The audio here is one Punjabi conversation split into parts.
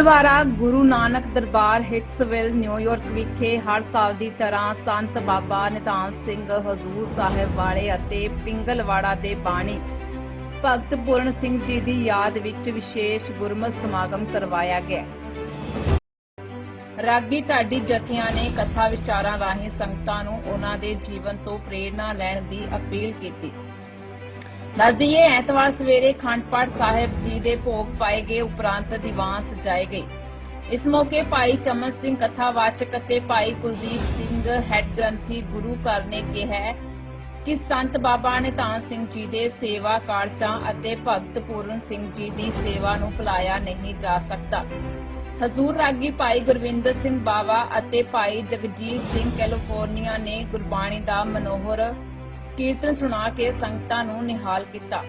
gurdwara Guru Nanak Darbar Hicksville New York ਵਿਖੇ ਹਰ ਸਾਲ ਦੀ ਤਰ੍ਹਾਂ ਸੰਤ ਬਾਬਾ ਨਿਧਾਨ ਸਿੰਘ ਹਜ਼ੂਰ ਸਾਹਿਬ ਵਾਲੇ ਅਤੇ ਪਿੰਗਲਵਾੜਾ ਦੇ ਬਾਣੀ ਭਗਤ ਪੂਰਨ ਸਿੰਘ ਜੀ ਦੀ ਯਾਦ ਵਿੱਚ ਵਿਸ਼ੇਸ਼ ਗੁਰਮਤਿ ਸਮਾਗਮ ਕਰਵਾਇਆ ਗਿਆ। ਰਾਗੀ ਢਾਡੀ ਜਥਿਆਂ ਨੇ ਕਥਾ ਵਿਚਾਰਾਂ ਰਾਹੀਂ ਸੰਗਤਾਂ ਨੂੰ ਉਹਨਾਂ ਦੇ ਜੀਵਨ ਤੋਂ ਪ੍ਰੇਰਣਾ ਲੈਣ ਦੀ ਅਪੀਲ ਕੀਤੀ। ਦੱਸ ਦਈਏ, ਐਤਵਾਰ ਸਵੇਰੇ ਖੰਡ ਪਾਠ ਸਾਹਿਬ ਜੀ ਦੇ ਭੋਗ ਪਾਏ ਗਏ ਉਪਰੰਤ ਦੀਵਾਨ ਸਜਾਏ ਗਏ। ਇਸ ਮੌਕੇ ਭਾਈ ਚਮਨ ਸਿੰਘ ਕਥਾਵਾਚਕ ਅਤੇ ਭਾਈ ਕੁਲਦੀਪ ਸਿੰਘ ਹੈੱਡ ਗ੍ਰੰਥੀ ਗੁਰੂ ਘਰ ਨੇ ਕਿਹਾ ਕਿ ਸੰਤ ਬਾਬਾ ਨਿਤਾਨ ਸਿੰਘ ਜੀ ਦੇ ਸੇਵਾ ਕਾਰਜਾਂ ਅਤੇ ਭਗਤ ਪੂਰਨ ਸਿੰਘ ਜੀ ਦੀ ਸੇਵਾ ਨੂੰ ਭੁਲਾਇਆ ਨਹੀਂ ਜਾ ਸਕਦਾ। ਹਜ਼ੂਰ ਰਾਗੀ ਭਾਈ ਗੁਰਵਿੰਦਰ ਸਿੰਘ ਬਾਵਾ ਅਤੇ ਭਾਈ ਜਗਜੀਤ ਸਿੰਘ ਕੈਲੀਫੋਰਨੀਆ ਨੇ ਗੁਰਬਾਣੀ ਦਾ ਮਨੋਹਰ ਕੀਰਤਨ ਸੁਣਾ ਕੇ ਸੰਗਤਾਂ ਨੂੰ ਨਿਹਾਲ ਕੀਤਾ।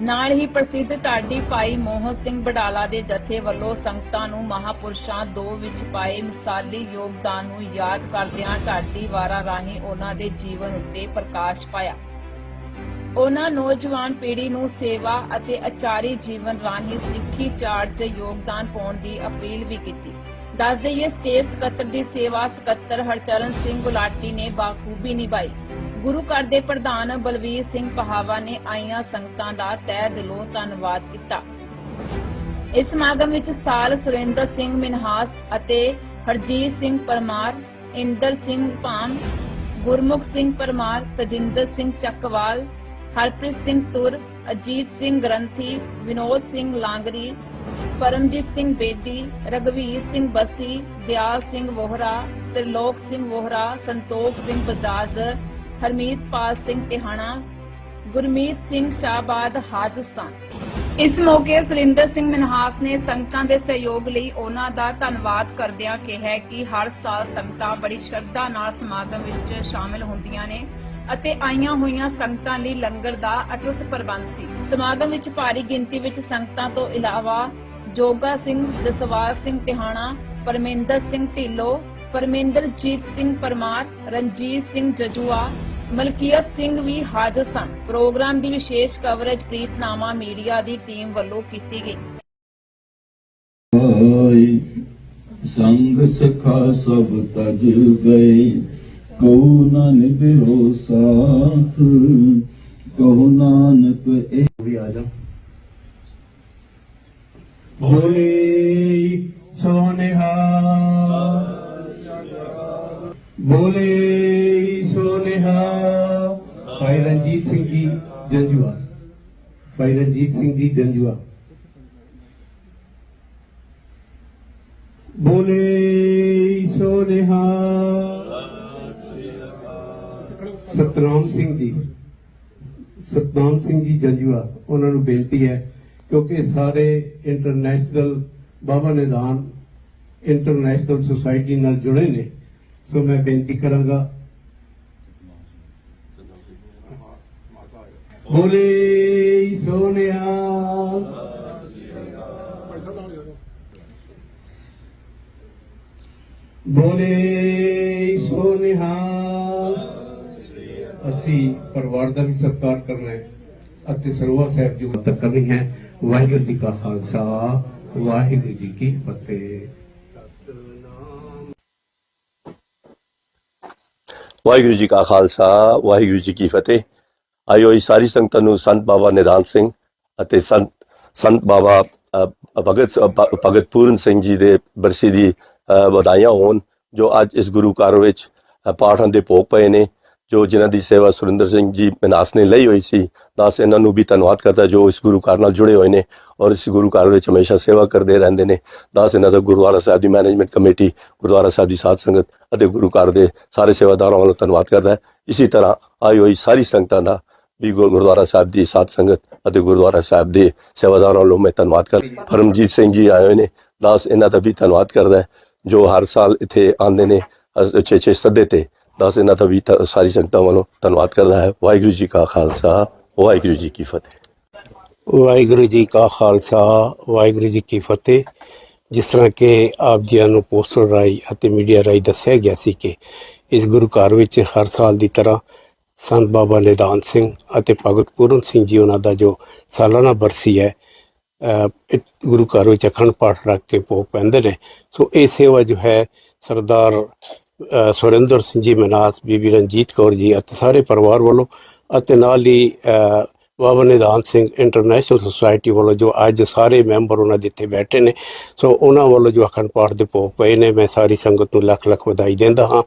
ਨਾਲ ਹੀ ਪ੍ਰਸਿੱਧ ਢਾਡੀ ਭਾਈ ਮੋਹਨ ਸਿੰਘ ਬਡਾਲਾ ਦੇ ਜਥੇ ਵੱਲੋਂ ਸੰਗਤਾਂ ਨੂੰ ਮਹਾਪੁਰਸ਼ਾਂ ਦੋ ਵਿੱਚ ਪਾਏ ਮਿਸਾਲੀ ਯੋਗਦਾਨ ਨੂੰ ਯਾਦ ਕਰਦਿਆਂ ਢਾਡੀ ਵਾਰਾਂ ਰਾਹੀਂ ਉਹਨਾਂ ਦੇ ਜੀਵਨ ਉੱਤੇ ਪ੍ਰਕਾਸ਼ ਪਾਇਆ। ਉਹਨਾਂ ਨੌਜਵਾਨ ਪੀੜ੍ਹੀ ਨੂੰ ਸੇਵਾ ਅਤੇ ਅਚਾਰੀ ਜੀਵਨ ਰਾਹੀਂ ਸਿੱਖੀ ਚਾਰਜ 'ਚ ਯੋਗਦਾਨ ਪਾਉਣ ਦੀ ਅਪੀਲ ਵੀ ਕੀਤੀ। ਦੱਸ ਦੇਈਏ ਸਟੇਟ ਸਕੱਤਰ ਦੀ ਸੇਵਾ ਸਕੱਤਰ ਹਰਚਰਨ ਸਿੰਘ ਗੁਲਾਟੀ ਨੇ ਬਾਖੂਬੀ ਨਿਭਾਈ। ਗੁਰੂ ਘਰ ਦੇ ਪ੍ਰਧਾਨ ਬਲਵੀਰ ਸਿੰਘ ਪਹਾਵਾ ਨੇ ਆਈਆਂ ਸੰਗਤਾਂ ਦਾ ਤਹਿ ਦਿਲੋਂ ਧੰਨਵਾਦ ਕੀਤਾ। ਇਸ ਸਮਾਗਮ ਵਿੱਚ ਸਾਲ ਸੁਰਿੰਦਰ ਸਿੰਘ ਮਿਨਹਾਸ ਅਤੇ ਹਰਜੀਤ ਸਿੰਘ ਪਰਮਾਰ, ਇੰਦਰ ਸਿੰਘ ਭਾਮ ਗੁਰਮੁਖ ਸਿੰਘ ਪਰਮਾਰ, ਤਜਿੰਦਰ ਸਿੰਘ ਚੱਕਵਾਲ, ਹਰਪ੍ਰੀਤ ਸਿੰਘ ਤੁਰ, ਅਜੀਤ ਸਿੰਘ ਗ੍ਰੰਥੀ, ਵਿਨੋਦ ਸਿੰਘ ਲਾਂਗਰੀ, ਪਰਮਜੀਤ ਸਿੰਘ ਬੇਦੀ ਰਗਵੀਰ ਸਿੰਘ ਬਸੀ, ਦਿਆਲ ਸਿੰਘ ਵੋਹਰਾ, ਤ੍ਰਿਲੋਕ ਸਿੰਘ ਵੋਹਰਾ, ਸੰਤੋਖ ਸਿੰਘ ਬਜਾਜ ਹਰਮੀਤ ਸਿੰਘ ਟਿਹਾਣਾ, ਗੁਰਮੀਤ ਸਿੰਘ ਸ਼ਾਹਬਾਦ ਹਾਜ਼ਰ ਸਨ ਇਸ ਮੌਕੇ ਸੁਰਿੰਦਰ ਸਿੰਘ ਮਨਹਾਸ ਨੇ ਸੰਗਤਾਂ ਦੇ ਸਹਿਯੋਗ ਲਈ ਉਹਨਾਂ ਦਾ ਧੰਨਵਾਦ ਕਰਦਿਆਂ ਕਿਹਾ ਕਿ ਹਰ ਸਾਲ ਸੰਗਤਾਂ ਬੜੀ ਸ਼ਰਧਾ ਨਾਲ ਸਮਾਗਮ ਵਿੱਚ ਸ਼ਾਮਿਲ ਹੁੰਦੀਆਂ ਨੇ ਅਤੇ ਆਈਆਂ ਹੋਈਆਂ ਸੰਗਤਾਂ ਲਈ ਲੰਗਰ ਦਾ ਅਟੁੱਟ ਪ੍ਰਬੰਧ ਸੀ। ਸਮਾਗਮ ਵਿੱਚ ਭਾਰੀ ਗਿਣਤੀ ਵਿੱਚ ਸੰਗਤਾਂ ਤੋਂ ਇਲਾਵਾ ਜੋਗਾ ਸਿੰਘ, ਜਸਵਾਲ ਸਿੰਘ ਟਿਹਾਣਾ, ਪਰਮਿੰਦਰ ਸਿੰਘ ਢਿੱਲੋਂ ਪਰਮਿੰਦਰਜੀਤ ਸਿੰਘ ਪਰਮਾਰ ਰਣਜੀਤ ਸਿੰਘ ਜਜੂਆ ਮਲਕੀਅਤ ਸਿੰਘ ਵੀ ਹਾਜ਼ਰ ਸਨ। ਪ੍ਰੋਗਰਾਮ ਦੀ ਵਿਸ਼ੇਸ਼ ਕਵਰੇਜ ਪ੍ਰੀਤਨਾਮਾ ਮੀਡੀਆ ਦੀ ਟੀਮ ਵੱਲੋਂ ਕੀਤੀ ਗਈ। ਸੰਗ ਸਖਾ ਸਭ ਤਜ ਗਏ। ਕਉ ਨਾ ਨਿਭਿਓ ਸਾਥ ਕਹੋ ਨਾਨਕ ਇਹ ਵੀ ਆ ਜਾ। ਬੋਲੇ ਸੋਨਿਹਾ ਬੋਲੇ ਸੋਨੇਹਾ। ਭਾਈ ਰਣਜੀਤ ਸਿੰਘ ਜੀ ਜੰਜੂਆ। ਭਾਈ ਰਣਜੀਤ ਸਿੰਘ ਜੀ ਜੰਜੂਆ। ਬੋਲੇ ਸੋਨੇਹਾ। ਸਤਨਾਮ ਸਿੰਘ ਜੀ। ਸਤਨਾਮ ਸਿੰਘ ਜੀ ਜੰਜੂਆ, ਉਹਨਾਂ ਨੂੰ ਬੇਨਤੀ ਹੈ ਕਿਉਂਕਿ ਸਾਰੇ ਇੰਟਰਨੈਸ਼ਨਲ ਬਾਬਾ ਨਿਦਾਨ ਇੰਟਰਨੈਸ਼ਨਲ ਸੁਸਾਇਟੀ ਨਾਲ ਜੁੜੇ ਨੇ। ਸੋ ਮੈਂ ਬੇਨਤੀ ਕਰਾਂਗਾ ਬੋਲੇ ਸੋਨਿਆ ਬੋਲੇ ਸੋਨਿਹਾ ਅਸੀਂ ਪਰਿਵਾਰ ਦਾ ਵੀ ਸਤਿਕਾਰ ਕਰਨਾ ਹੈ ਅਤੇ ਸਰਵਾ ਸਾਹਿਬ ਜੀ ਨੂੰ ਤੱਕ ਕਰਨੀ ਹੈ ਵਾਹਿਗੁਰੂ ਜੀ ਕਾ ਖਾਲਸਾ ਵਾਹਿਗੁਰੂ ਜੀ ਕੀ ਫਤਿਹ ਵਾਹਿਗੁਰੂ ਜੀ ਕਾ ਖਾਲਸਾ ਵਾਹਿਗੁਰੂ ਜੀ ਕੀ ਫਤਿਹ। ਆਇਓ ਇਹ ਸਾਰੀ ਸੰਗਤਾਂ ਨੂੰ ਸੰਤ ਬਾਬਾ ਨਿਧਾਨ ਸਿੰਘ ਅਤੇ ਸੰਤ ਸੰਤ ਬਾਬਾ ਭਗਤ ਭ- ਭਗਤ ਪੂਰਨ ਸਿੰਘ ਜੀ ਦੇ ਬਰਸੀ ਦੀ ਵਧਾਈਆਂ ਹੋਣ ਜੋ ਅੱਜ ਇਸ ਗੁਰੂ ਘਰ ਵਿੱਚ ਅ, ਪਾਠਾਂ ਦੇ ਭੋਗ ਪਏ ਨੇ। ਜੋ ਜਿਨ੍ਹਾਂ ਦੀ ਸੇਵਾ ਸੁਰਿੰਦਰ ਸਿੰਘ ਜੀ ਮਨਾਸ ਨੇ ਲਈ ਹੋਈ ਸੀ, ਦਾਸ ਇਹਨਾਂ ਨੂੰ ਵੀ ਧੰਨਵਾਦ ਕਰਦਾ ਜੋ ਇਸ ਗੁਰੂ ਘਰ ਨਾਲ ਜੁੜੇ ਹੋਏ ਨੇ ਔਰ ਇਸ ਗੁਰੂ ਘਰ ਵਿੱਚ ਹਮੇਸ਼ਾ ਸੇਵਾ ਕਰਦੇ ਰਹਿੰਦੇ ਨੇ। ਦਾਸ ਇਹਨਾਂ ਦਾ ਗੁਰਦੁਆਰਾ ਸਾਹਿਬ ਦੀ ਮੈਨੇਜਮੈਂਟ ਕਮੇਟੀ ਗੁਰਦੁਆਰਾ ਸਾਹਿਬ ਦੀ ਸਾਧ ਸੰਗਤ ਅਤੇ ਗੁਰੂ ਘਰ ਦੇ ਸਾਰੇ ਸੇਵਾਦਾਰਾਂ ਵੱਲੋਂ ਧੰਨਵਾਦ ਕਰਦਾ ਹੈ। ਇਸੇ ਤਰ੍ਹਾਂ ਆਈ ਹੋਈ ਸਾਰੀ ਸੰਗਤਾਂ ਦਾ ਵੀ ਗੁਰ- ਗੁਰਦੁਆਰਾ ਸਾਹਿਬ ਦੀ ਸਾਧ ਸੰਗਤ ਅਤੇ ਗੁਰਦੁਆਰਾ ਸਾਹਿਬ ਦੇ ਸੇਵਾਦਾਰਾਂ ਵੱਲੋਂ ਮੈਂ ਧੰਨਵਾਦ ਕਰ, ਪਰਮਜੀਤ ਸਿੰਘ ਜੀ ਆਏ ਹੋਏ ਨੇ। ਦਾਸ ਇਹਨਾਂ ਦਾ ਵੀ ਧੰਨਵਾਦ ਕਰਦਾ ਜੋ ਹਰ ਸਾਲ ਇੱਥੇ ਆਉਂਦੇ ਨੇ ਅੱਛੇ ਅੱਛੇ ਸੱਦੇ ਤੇ। ਦਾਸ ਇਹਨਾਂ ਦਾ ਵੀ ਧ- ਸਾਰੀ ਸੰਗਤਾਂ ਵੱਲੋਂ ਧੰਨਵਾਦ ਕਰਦਾ ਹੈ। ਵਾਹਿਗੁਰੂ ਜੀ ਕਾ ਖਾਲਸਾ, ਵਾਹਿਗੁਰੂ ਜੀ ਕੀ ਫਤਿਹ। ਵਾਹਿਗੁਰੂ ਜੀ ਕਾ ਖਾਲਸਾ, ਵਾਹਿਗੁਰੂ ਜੀ ਕੀ ਫਤਿਹ। ਜਿਸ ਤਰ੍ਹਾਂ ਕਿ ਆਪ ਜੀਆਂ ਨੂੰ ਪੋਸਟਰ ਰਾਈ ਅਤੇ ਮੀਡੀਆ ਰਾਈ ਦੱਸਿਆ ਗਿਆ ਸੀ ਕਿ ਇਸ ਗੁਰੂ ਘਰ ਵਿੱਚ ਹਰ ਸਾਲ ਦੀ ਤਰ੍ਹਾਂ ਸੰਤ ਬਾਬਾ ਨਿਦਾਨ ਸਿੰਘ ਅਤੇ ਭਗਤ ਪੂਰਨ ਸਿੰਘ ਜੀ ਉਹਨਾਂ ਦਾ ਜੋ ਸਾਲਾਨਾ ਬਰਸੀ ਹੈ ਗੁਰੂ ਘਰ ਵਿੱਚ ਅਖੰਡ ਪਾਠ ਰੱਖ ਕੇ ਭੋਗ ਪੈਂਦੇ ਨੇ। ਸੋ ਇਹ ਸੇਵਾ ਜੋ ਹੈ ਸਰਦਾਰ ਸੁਰਿੰਦਰ ਸਿੰਘ ਜੀ, ਮਨਾਸ ਬੀਬੀ ਰਣਜੀਤ ਕੌਰ ਜੀ ਅਤੇ ਸਾਰੇ ਪਰਿਵਾਰ ਵੱਲੋਂ ਅਤੇ ਨਾਲ ਹੀ ਬਾਬਾ ਨਿਦਾਨ ਸਿੰਘ ਇੰਟਰਨੈਸ਼ਨਲ ਸੁਸਾਇਟੀ ਵੱਲੋਂ ਜੋ ਅੱਜ ਸਾਰੇ ਮੈਂਬਰ ਉਹਨਾਂ ਦੇ ਇੱਥੇ ਬੈਠੇ ਨੇ, ਸੋ ਉਹਨਾਂ ਵੱਲੋਂ ਜੋ ਅਖੰਡ ਪਾਠ ਦੇ ਭੋਗ ਪਏ ਨੇ, ਮੈਂ ਸਾਰੀ ਸੰਗਤ ਨੂੰ ਲੱਖ ਲੱਖ ਵਧਾਈ ਦਿੰਦਾ ਹਾਂ।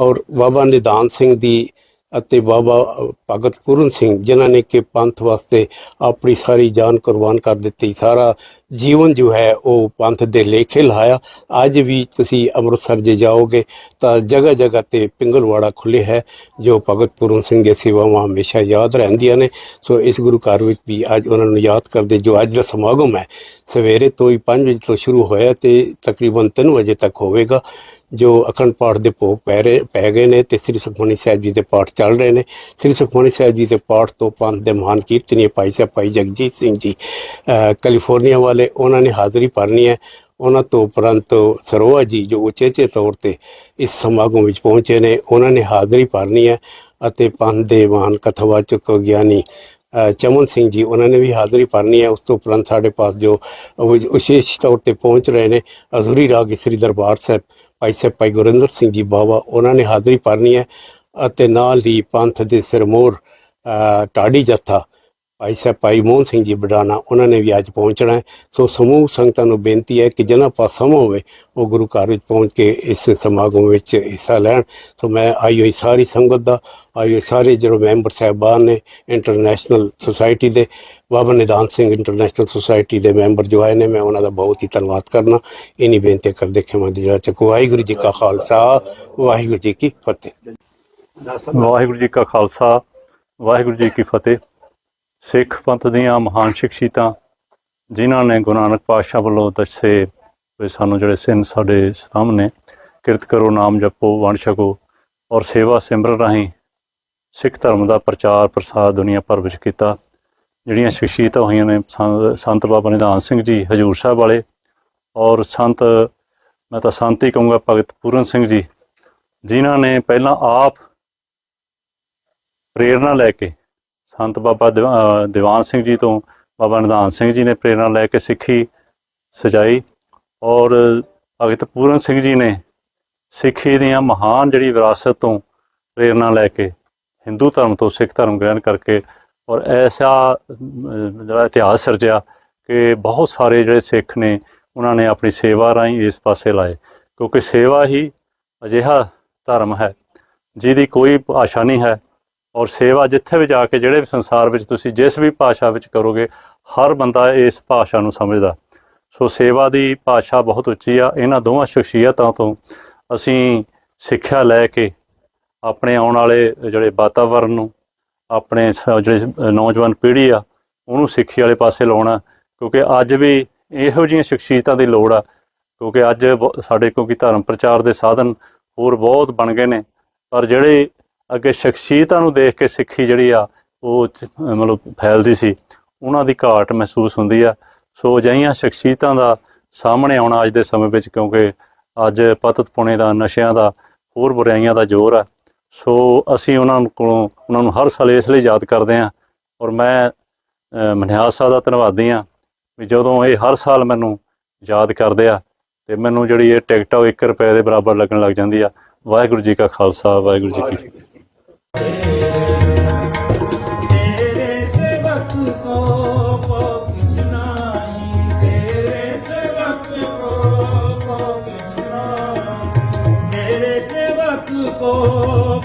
ਔਰ ਬਾਬਾ ਨਿਧਾਨ ਸਿੰਘ ਦੀ ਅਤੇ ਬਾਬਾ ਭਗਤ ਪੂਰਨ ਸਿੰਘ, ਜਿਨ੍ਹਾਂ ਨੇ ਕਿ ਪੰਥ ਵਾਸਤੇ ਆਪਣੀ ਸਾਰੀ ਜਾਨ ਕੁਰਬਾਨ ਕਰ ਦਿੱਤੀ, ਸਾਰਾ ਜੀਵਨ ਜੋ ਹੈ ਉਹ ਪੰਥ ਦੇ ਲੇਖੇ ਲਾਇਆ। ਅੱਜ ਵੀ ਤੁਸੀਂ ਅੰਮ੍ਰਿਤਸਰ ਜੇ ਜਾਓਗੇ ਤਾਂ ਜਗ੍ਹਾ ਜਗ੍ਹਾ ਤੇ ਪਿੰਗਲਵਾੜਾ ਖੁੱਲੇ ਹੈ, ਜੋ ਭਗਤ ਪੂਰਨ ਸਿੰਘ ਦੇ ਸੇਵਾਵਾਂ ਹਮੇਸ਼ਾ ਯਾਦ ਰਹਿੰਦੀਆਂ ਨੇ। ਸੋ ਇਸ ਗੁਰੂ ਘਰ ਵਿੱਚ ਵੀ ਅੱਜ ਉਹਨਾਂ ਨੂੰ ਯਾਦ ਕਰਦੇ ਜੋ ਅੱਜ ਦਾ ਸਮਾਗਮ ਹੈ। ਸਵੇਰੇ ਤੋਂ ਹੀ 5 ਵਜੇ ਤੋਂ ਸ਼ੁਰੂ ਹੋਇਆ ਤੇ ਤਕਰੀਬਨ 3 ਵਜੇ ਤੱਕ ਹੋਵੇਗਾ। ਜੋ ਅਖੰਡ ਪਾਠ ਦੇ ਭੋਗ ਪੈ ਰਹੇ, ਪੈ ਗਏ ਨੇ ਤੇ ਸ੍ਰੀ ਸੁਖਮਨੀ ਸਾਹਿਬ ਜੀ ਦੇ ਪਾਠ ਚੱਲ ਰਹੇ ਨੇ। ਸ੍ਰੀ ਸੁਖਮਨੀ ਸਾਹਿਬ ਜੀ ਦੇ ਪਾਠ ਤੋਂ ਪੰਥ ਦੇ ਮਹਾਨ ਕੀਰਤਨੀ ਭਾਈ ਸਾਹਿਬ, ਭਾਈ ਜਗਜੀਤ ਸਿੰਘ ਜੀ ਕੈਲੀਫੋਰਨੀਆ ਵਾਲੇ, ਉਹਨਾਂ ਨੇ ਹਾਜ਼ਰੀ ਭਰਨੀ ਹੈ। ਉਹਨਾਂ ਤੋਂ ਉਪਰੰਤ ਸਰੋਆ ਜੀ ਜੋ ਉਚੇਚੇ ਤੌਰ ਤੇ ਇਸ ਸਮਾਗਮ ਵਿੱਚ ਪਹੁੰਚੇ ਨੇ, ਉਹਨਾਂ ਨੇ ਹਾਜ਼ਰੀ ਭਰਨੀ ਹੈ ਅਤੇ ਪੰਥ ਦੇ ਮਹਾਨ ਕਥਾਵਾਚਕ ਗਿਆਨੀ ਚਮਨ ਸਿੰਘ ਜੀ, ਉਹਨਾਂ ਨੇ ਵੀ ਹਾਜ਼ਰੀ ਭਰਨੀ ਹੈ। ਉਸ ਤੋਂ ਉਪਰੰਤ ਸਾਡੇ ਪਾਸ ਜੋ ਵਿਸ਼ੇਸ਼ ਤੌਰ ਤੇ ਪਹੁੰਚ ਰਹੇ ਨੇ ਅਜ਼ੂਰੀ ਰਾਗੀ ਸ੍ਰੀ ਦਰਬਾਰ ਸਾਹਿਬ ਭਾਈ ਸਾਹਿਬ ਭਾਈ ਗੁਰਿੰਦਰ ਸਿੰਘ ਜੀ ਬਾਵਾ ਉਹਨਾਂ ਨੇ ਹਾਜ਼ਰੀ ਭਰਨੀ ਹੈ ਅਤੇ ਨਾਲ ਹੀ ਪੰਥ ਦੇ ਸਿਰਮੋਰ ਅ, ਜੱਥਾ ਭਾਈ ਸਾਹਿਬ, ਭਾਈ ਮੋਹਨ ਸਿੰਘ ਜੀ ਬਡਾਨਾ ਉਹਨਾਂ ਨੇ ਵੀ ਅੱਜ ਪਹੁੰਚਣਾ ਹੈ। ਸੋ ਸਮੂਹ ਸੰਗਤਾਂ ਨੂੰ ਬੇਨਤੀ ਹੈ ਕਿ ਜਿਨ੍ਹਾਂ ਪਾਸ ਸਮਾਂ ਹੋਵੇ, ਉਹ ਗੁਰੂ ਘਰ ਵਿੱਚ ਪਹੁੰਚ ਕੇ ਇਸ ਸਮਾਗਮ ਵਿੱਚ ਹਿੱਸਾ ਲੈਣ। ਸੋ ਮੈਂ ਆਈ ਹੋਈ ਸਾਰੀ ਸੰਗਤ ਦਾ, ਆਈ ਹੋਈ ਸਾਰੇ ਜਿਹੜੇ ਮੈਂਬਰ ਸਾਹਿਬਾਨ ਨੇ ਇੰਟਰਨੈਸ਼ਨਲ ਸੁਸਾਇਟੀ ਦੇ, ਬਾਬਾ ਨਿਦਾਨ ਸਿੰਘ ਇੰਟਰਨੈਸ਼ਨਲ ਸੁਸਾਇਟੀ ਦੇ ਮੈਂਬਰ ਜੋ ਆਏ ਨੇ, ਮੈਂ ਉਹਨਾਂ ਦਾ ਬਹੁਤ ਹੀ ਧੰਨਵਾਦ ਕਰਨਾ। ਇਨੀ ਬੇਨਤੀ ਕਰਦੇ ਖਿਮਾ ਦੀ ਜਾ ਚੱਕ। ਵਾਹਿਗੁਰੂ ਜੀ ਕਾ ਖਾਲਸਾ, ਵਾਹਿਗੁਰੂ ਜੀ ਕੀ ਫਤਿਹ। ਵਾਹਿਗੁਰੂ ਜੀ ਕਾ ਖਾਲਸਾ, ਵਾਹਿਗੁਰੂ ਜੀ ਕੀ ਫਤਿਹ। ਸਿੱਖ ਪੰਥ ਦੀਆਂ ਮਹਾਨ ਸ਼ਖਸੀਅਤਾਂ, ਜਿਨ੍ਹਾਂ ਨੇ ਗੁਰੂ ਨਾਨਕ ਪਾਤਸ਼ਾਹ ਵੱਲੋਂ ਦੱਸੇ ਵੀ ਸਾਨੂੰ ਜਿਹੜੇ ਸਿੰਘ ਸਾਡੇ ਸਾਹਮਣੇ, ਕਿਰਤ ਕਰੋ, ਨਾਮ ਜਪੋ, ਵੰਡ ਛਕੋ ਔਰ ਸੇਵਾ ਸਿਮਰਨ ਰਾਹੀਂ ਸਿੱਖ ਧਰਮ ਦਾ ਪ੍ਰਚਾਰ ਪ੍ਰਸਾਰ ਦੁਨੀਆ ਭਰ ਵਿੱਚ ਕੀਤਾ। ਜਿਹੜੀਆਂ ਸ਼ਖਸੀਅਤਾਂ ਹੋਈਆਂ ਨੇ, ਸੰਤ- ਸੰਤ ਬਾਬਾ ਨਿਧਾਨ ਸਿੰਘ ਜੀ, ਹਜੂਰ ਸਾਹਿਬ ਵਾਲੇ ਔਰ ਸੰਤ, ਮੈਂ ਤਾਂ ਸੰਤ ਹੀ ਕਹੂੰਗਾ, ਭਗਤ ਪੂਰਨ ਸਿੰਘ ਜੀ, ਜਿਨ੍ਹਾਂ ਨੇ ਪਹਿਲਾਂ ਆਪ ਪ੍ਰੇਰਣਾ ਲੈ ਕੇ ਸੰਤ ਬਾਬਾ ਦਿਵਾ- ਦੀਵਾਨ ਸਿੰਘ ਜੀ ਤੋਂ ਬਾਬਾ ਨਿਧਾਨ ਸਿੰਘ ਜੀ ਨੇ ਪ੍ਰੇਰਣਾ ਲੈ ਕੇ ਸਿੱਖੀ, ਸਜਾਈ ਔਰ ਭਗਤ ਪੂਰਨ ਸਿੰਘ ਜੀ ਨੇ ਸਿੱਖੀ ਦੀਆਂ ਮਹਾਨ ਜਿਹੜੀ ਵਿਰਾਸਤ ਤੋਂ ਪ੍ਰੇਰਣਾ ਲੈ ਕੇ ਹਿੰਦੂ ਧਰਮ ਤੋਂ ਸਿੱਖ ਧਰਮ ਗ੍ਰਹਿਣ ਕਰਕੇ ਔਰ ਐਸਾ ਜਿਹੜਾ ਇਤਿਹਾਸ ਸਿਰਜਿਆ ਕਿ ਬਹੁਤ ਸਾਰੇ ਜਿਹੜੇ ਸਿੱਖ ਨੇ ਉਹਨਾਂ ਨੇ ਆਪਣੀ ਸੇਵਾ ਰਾਹੀਂ ਇਸ ਪਾਸੇ ਲਾਏ ਕਿਉਂਕਿ ਸੇਵਾ ਹੀ ਅਜਿਹਾ ਧਰਮ ਹੈ ਜਿਹਦੀ ਕੋਈ ਆਸ਼ਾ ਨਹੀਂ ਹੈ। ਔਰ ਸੇਵਾ ਜਿੱਥੇ ਵੀ ਜਾ ਕੇ ਜਿਹੜੇ ਵੀ ਸੰਸਾਰ ਵਿੱਚ ਤੁਸੀਂ ਜਿਸ ਵੀ ਭਾਸ਼ਾ ਵਿੱਚ ਕਰੋਗੇ, ਹਰ ਬੰਦਾ ਇਸ ਭਾਸ਼ਾ ਨੂੰ ਸਮਝਦਾ। ਸੋ ਸੇਵਾ ਦੀ ਭਾਸ਼ਾ ਬਹੁਤ ਉੱਚੀ ਆ, ਇਹਨਾਂ ਦੋਵਾਂ ਸ਼ਖਸੀਅਤਾਂ ਤੋਂ ਅਸੀਂ ਸਿੱਖਿਆ ਲੈ ਕੇ ਆਪਣੇ ਆਉਣ ਵਾਲੇ ਜਿਹੜੇ ਵਾਤਾਵਰਣ ਨੂੰ, ਆਪਣੇ ਸ- ਜਿਹੜੇ ਨੌਜਵਾਨ ਪੀੜ੍ਹੀ ਆ, ਉਹਨੂੰ ਸਿੱਖੀ ਵਾਲੇ ਪਾਸੇ ਲਾਉਣਾ, ਕਿਉਂਕਿ ਅੱਜ ਵੀ ਇਹੋ ਜਿਹੀਆਂ ਸ਼ਖਸੀਅਤਾਂ ਦੀ ਲੋੜ ਆ, ਕਿਉਂਕਿ ਅੱਜ ਬਹੁ- ਸਾਡੇ ਕਿਉਂਕਿ ਧਰਮ ਪ੍ਰਚਾਰ ਦੇ ਸਾਧਨ ਹੋਰ ਬਹੁਤ ਬਣ ਗਏ ਨੇ, ਪਰ ਜਿਹੜੇ ਅੱਗੇ ਸ਼ਖਸੀਅਤਾਂ ਨੂੰ ਦੇਖ ਕੇ ਸਿੱਖੀ ਜਿਹੜੀ ਆ, ਉਹ ਮਤਲਬ ਫੈਲਦੀ ਸੀ। ਉਹਨਾਂ ਦੀ ਘਾਟ ਮਹਿਸੂਸ ਹੁੰਦੀ ਆ। ਸੋ ਅਜਿਹੀਆਂ ਸ਼ਖਸੀਅਤਾਂ ਦਾ ਸਾਹਮਣੇ ਆਉਣਾ ਅੱਜ ਦੇ ਸਮੇਂ ਵਿੱਚ, ਕਿਉਂਕਿ ਅੱਜ ਪਤਤ ਪੁਣੇ ਦਾ, ਨਸ਼ਿਆਂ ਦਾ, ਹੋਰ ਬੁਰਾਈਆਂ ਦਾ ਜ਼ੋਰ ਆ। ਸੋ ਅਸੀਂ ਉਹਨਾਂ ਕੋਲੋਂ, ਉਹਨਾਂ ਨੂੰ ਹਰ ਸਾਲ ਇਸ ਲਈ ਯਾਦ ਕਰਦੇ ਹਾਂ। ਔਰ ਮੈਂ ਅਹ ਮਨਿਆਸ ਸਾਹਿਬ ਦਾ ਧੰਨਵਾਦੀ ਹਾਂ ਵੀ ਜਦੋਂ ਇਹ ਹਰ ਸਾਲ ਮੈਨੂੰ ਯਾਦ ਕਰਦੇ ਆ, ਤੇ ਮੈਨੂੰ ਜਿਹੜੀ ਇਹ ਟਿਕਟ ਆ, ਉਹ 1 ਰੁਪਏ ਦੇ ਬਰਾਬਰ ਲੱਗਣ ਲੱਗ ਜਾਂਦੀ ਆ। ਵਾਹਿਗੁਰੂ ਜੀ ਕਾ ਖਾਲਸਾ, ਵਾਹਿਗੁਰੂ ਜੀ ਕੀ ਫਤਿਹ। ਮੇਰੇ ਵਕਤ ਕੋਣਾ ਤੇਰੇ ਸੇ ਵੇਰੇ ਸੇ ਵਕਤ ਹੋ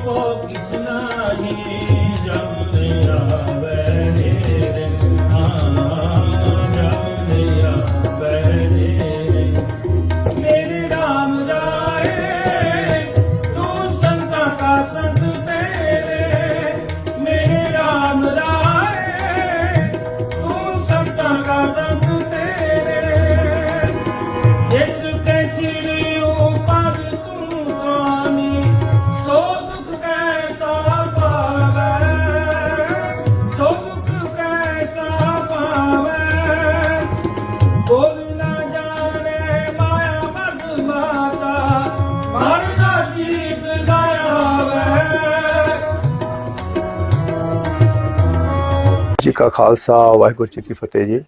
ਜੀ ਕਾ ਖਾਲਸਾ, ਵਾਹਿਗੁਰੂ ਜੀ ਕੀ ਫਤਿਹ ਜੀ।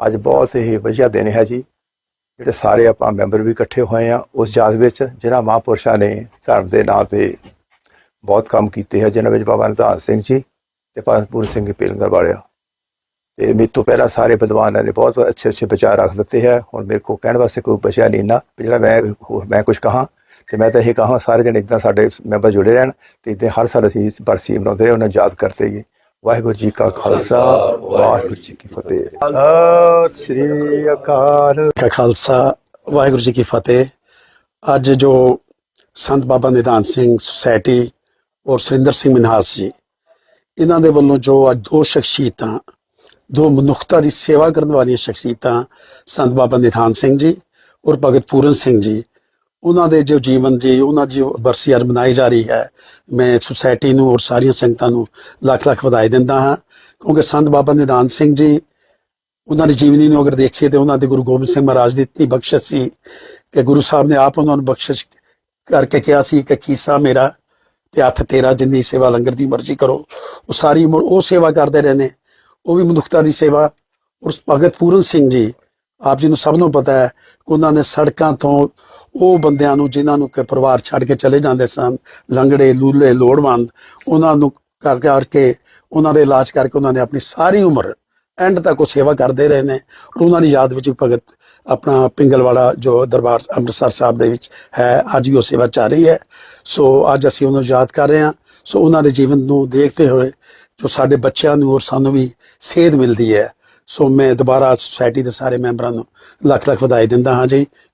ਅੱਜ ਬਹੁਤ ਹੀ ਵਧੀਆ ਦਿਨ ਹੈ ਜੀ। ਜਿਹੜੇ ਸਾਰੇ ਆਪਾਂ ਮੈਂਬਰ ਵੀ ਇਕੱਠੇ ਹੋਏ ਆ ਉਸ ਯਾਦ ਵਿੱਚ ਜਿਹੜਾ ਮਹਾਂਪੁਰਸ਼ਾਂ ਨੇ ਧਰਮ ਦੇ ਨਾਂ ਤੇ ਬਹੁਤ ਕੰਮ ਕੀਤੇ ਹੈ, ਜਿਨ੍ਹਾਂ ਵਿੱਚ ਬਾਬਾ ਨਿਧਾਨ ਸਿੰਘ ਜੀ ਤੇ ਭਾਰਤਪੁਰ ਸਿੰਘ ਪੀਲੰਗਰ ਵਾਲਿਆ। ਤੇ ਮੇਰੇ ਤੋਂ ਪਹਿਲਾਂ ਸਾਰੇ ਵਿਦਵਾਨਾਂ ਨੇ ਬਹੁਤ ਅੱਛੇ ਅੱਛੇ ਵਿਚਾਰ ਰੱਖ ਦਿੱਤੇ ਹੈ। ਹੁਣ ਮੇਰੇ ਕੋਲ ਕਹਿਣ ਵਾਸਤੇ ਕੋਈ ਬਚਿਆ ਨਹੀਂ ਨਾ ਵੀ ਜਿਹੜਾ ਮੈਂ ਹੋਰ ਮੈਂ ਕੁਝ ਕਹਾਂ, ਤੇ ਮੈਂ ਤਾਂ ਇਹ ਕਹਾਂ ਸਾਰੇ ਜਣੇ ਇਦਾਂ ਸਾਡੇ ਮੈਂਬਰ ਜੁੜੇ ਰਹਿਣ ਤੇ ਇਦਾਂ ਹਰ ਸਾਲ ਅਸੀਂ ਇਸ ਬਰਸੀ ਮਨਾਉਂਦੇ ਰਹੇ, ਉਹਨਾਂ ਨੂੰ ਯਾਦ ਕਰਦੇ ਗਏ ਵਾਹਿਗੁਰੂ ਜੀ ਕਾ ਖਾਲਸਾ ਵਾਹਿਗੁਰੂ ਜੀ ਕੀ ਫਤਿਹ। ਸਤਿ ਸ੍ਰੀ ਅਕਾਲ। ਕਾ ਖਾਲਸਾ ਵਾਹਿਗੁਰੂ ਜੀ ਕੀ ਫਤਿਹ। ਅੱਜ ਜੋ ਸੰਤ ਬਾਬਾ ਨਿਧਾਨ ਸਿੰਘ ਸੁਸਾਇਟੀ ਔਰ ਸੁਰਿੰਦਰ ਸਿੰਘ ਮਨਹਾਸ ਜੀ ਇਹਨਾਂ ਦੇ ਵੱਲੋਂ ਜੋ ਅੱਜ ਦੋ ਸ਼ਖਸੀਅਤਾਂ ਦੋ ਮਨੁੱਖਤਾ ਦੀ ਸੇਵਾ ਕਰਨ ਵਾਲੀਆਂ ਸ਼ਖਸੀਅਤਾਂ ਸੰਤ ਬਾਬਾ ਨਿਧਾਨ ਸਿੰਘ ਜੀ ਔਰ ਭਗਤ ਪੂਰਨ ਸਿੰਘ ਜੀ ਉਹਨਾਂ ਦੇ ਜੋ ਜੀਵਨ ਜੀ ਉਹਨਾਂ ਦੀ ਜੋ ਬਰਸੀ ਮਨਾਈ ਜਾ ਰਹੀ ਹੈ। ਮੈਂ ਸੁਸਾਇਟੀ ਨੂੰ ਔਰ ਸਾਰੀਆਂ ਸੰਗਤਾਂ ਨੂੰ ਲੱਖ ਲੱਖ ਵਧਾਈ ਦਿੰਦਾ ਹਾਂ। ਕਿਉਂਕਿ ਸੰਤ ਬਾਬਾ ਨਿਦਾਨ ਸਿੰਘ ਜੀ, ਉਹਨਾਂ ਦੀ ਜੀਵਨੀ ਨੂੰ ਅਗਰ ਦੇਖੀਏ ਤੇ ਉਹਨਾਂ ਦੇ ਗੁਰੂ ਗੋਬਿੰਦ ਸਿੰਘ ਮਹਾਰਾਜ ਦੀ ਇਤਨੀ ਬਖਸ਼ਿਸ਼ ਸੀ ਕਿ ਗੁਰੂ ਸਾਹਿਬ ਨੇ ਆਪ ਉਹਨਾਂ ਨੂੰ ਬਖਸ਼ਿਸ਼ ਕਰਕੇ ਕਿਹਾ ਸੀ ਕਿ ਕੀਸਾ ਮੇਰਾ ਤੇ ਹੱਥ ਤੇਰਾ, ਜਿੰਨੀ ਸੇਵਾ ਲੰਗਰ ਦੀ ਮਰਜ਼ੀ ਕਰੋ। ਉਹ ਸਾਰੀ ਉਮਰ ਉਹ ਸੇਵਾ ਕਰਦੇ ਰਹਿੰਦੇ। ਉਹ ਵੀ ਮਨੁੱਖਤਾ ਦੀ ਸੇਵਾ। ਔਰ ਭਗਤ ਪੂਰਨ ਸਿੰਘ ਜੀ, ਆਪ ਜੀ ਨੂੰ ਸਭ ਨੂੰ ਪਤਾ ਹੈ ਕਿ ਉਹਨਾਂ ਨੇ ਸੜਕਾਂ ਤੋਂ ਉਹ ਬੰਦਿਆਂ ਨੂੰ, ਜਿਨ੍ਹਾਂ ਨੂੰ ਕਿ ਪਰਿਵਾਰ ਛੱਡ ਕੇ ਚਲੇ ਜਾਂਦੇ ਸਨ, ਲੰਗੜੇ, ਲੂਲੇ, ਲੋੜਵੰਦ, ਉਹਨਾਂ ਨੂੰ ਕਰ ਕਰਕੇ ਉਹਨਾਂ ਦੇ ਇਲਾਜ ਕਰਕੇ ਉਹਨਾਂ ਨੇ ਆਪਣੀ ਸਾਰੀ ਉਮਰ ਐਂਡ ਤੱਕ ਉਹ ਸੇਵਾ ਕਰਦੇ ਰਹੇ ਨੇ। ਔਰ ਉਹਨਾਂ ਦੀ ਯਾਦ ਵਿੱਚ ਭਗਤ ਆਪਣਾ ਪਿੰਗਲਵਾੜਾ ਜੋ ਦਰਬਾਰ ਅੰਮ੍ਰਿਤਸਰ ਸਾਹਿਬ ਦੇ ਵਿੱਚ ਹੈ, ਅੱਜ ਵੀ ਉਹ ਸੇਵਾ ਚੱਲ ਰਹੀ ਹੈ। ਸੋ ਅੱਜ ਅਸੀਂ ਉਹਨਾਂ ਨੂੰ ਯਾਦ ਕਰ ਰਹੇ ਹਾਂ। ਸੋ ਉਹਨਾਂ ਦੇ ਜੀਵਨ ਨੂੰ ਦੇਖਦੇ ਹੋਏ ਜੋ ਸਾਡੇ ਬੱਚਿਆਂ ਨੂੰ ਔਰ ਸਾਨੂੰ ਵੀ ਸੇਧ ਮਿਲਦੀ ਹੈ। ਸੋ ਮੈਂ ਦੁਬਾਰਾ ਸੁਸਾਇਟੀ ਦੇ ਸਾਰੇ ਮੈਂਬਰਾਂ ਨੂੰ ਲੱਖ ਲੱਖ ਵਧਾਈ ਦਿੰਦਾ ਹਾਂ ਜੀ।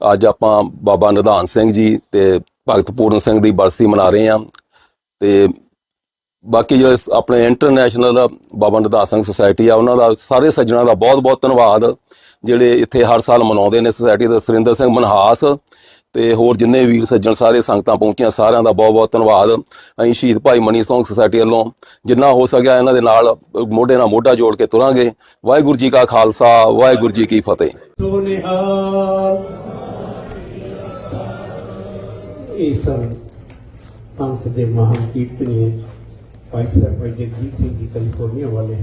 ਅੱਜ ਆਪਾਂ ਬਾਬਾ ਨਿਧਾਨ ਸਿੰਘ ਜੀ ਤੇ ਭਗਤ ਪੂਰਨ ਸਿੰਘ ਦੀ ਬਰਸੀ ਮਨਾ ਰਹੇ ਹਾਂ ਤੇ ਬਾਕੀ ਜਿਹੜੇ ਆਪਣੇ ਇੰਟਰਨੈਸ਼ਨਲ ਬਾਬਾ ਨਿਧਾਨ ਸਿੰਘ ਸੁਸਾਇਟੀ ਆ, ਉਹਨਾਂ ਦਾ ਸਾਰੇ ਸੱਜਣਾ ਦਾ ਬਹੁਤ-ਬਹੁਤ ਧੰਨਵਾਦ, ਜਿਹੜੇ ਇੱਥੇ ਹਰ ਸਾਲ ਮਨਾਉਂਦੇ ਨੇ ਸੁਸਾਇਟੀ ਦੇ ਸੁਰਿੰਦਰ ਸਿੰਘ ਮਨਹਾਸ ਤੇ ਹੋਰ ਜਿੰਨੇ ਵੀਰ ਸੱਜਣ ਸਾਰੇ ਸੰਗਤਾਂ ਪਹੁੰਚੀਆਂ, ਸਾਰਿਆਂ ਦਾ ਬਹੁਤ-ਬਹੁਤ ਧੰਨਵਾਦ। ਅਸੀਂ ਸ਼ਹੀਦ ਭਾਈ ਮਨੀ ਸੌਂਗ ਸੁਸਾਇਟੀ ਵੱਲੋਂ ਜਿੰਨਾ ਹੋ ਸਕਿਆ ਇਹਨਾਂ ਦੇ ਨਾਲ ਮੋਢੇ ਨਾਲ ਮੋਢਾ ਜੋੜ ਕੇ ਤੁਰਾਂਗੇ। ਵਾਹਿਗੁਰੂ ਜੀ ਕਾ ਖਾਲਸਾ, ਵਾਹਿਗੁਰੂ ਜੀ ਕੀ ਫਤਿਹ। ਸੋ ਇਹ ਸਨ ਪੰਥ ਦੇ ਮਹਾਨ ਕੀਰਤਨੀਏ ਭਾਈ ਸਾਹਿਬ ਭਾਈ ਜਗਜੀਤ ਸਿੰਘ ਜੀ ਕੈਲੀਫੋਰਨੀਆ ਵਾਲੇ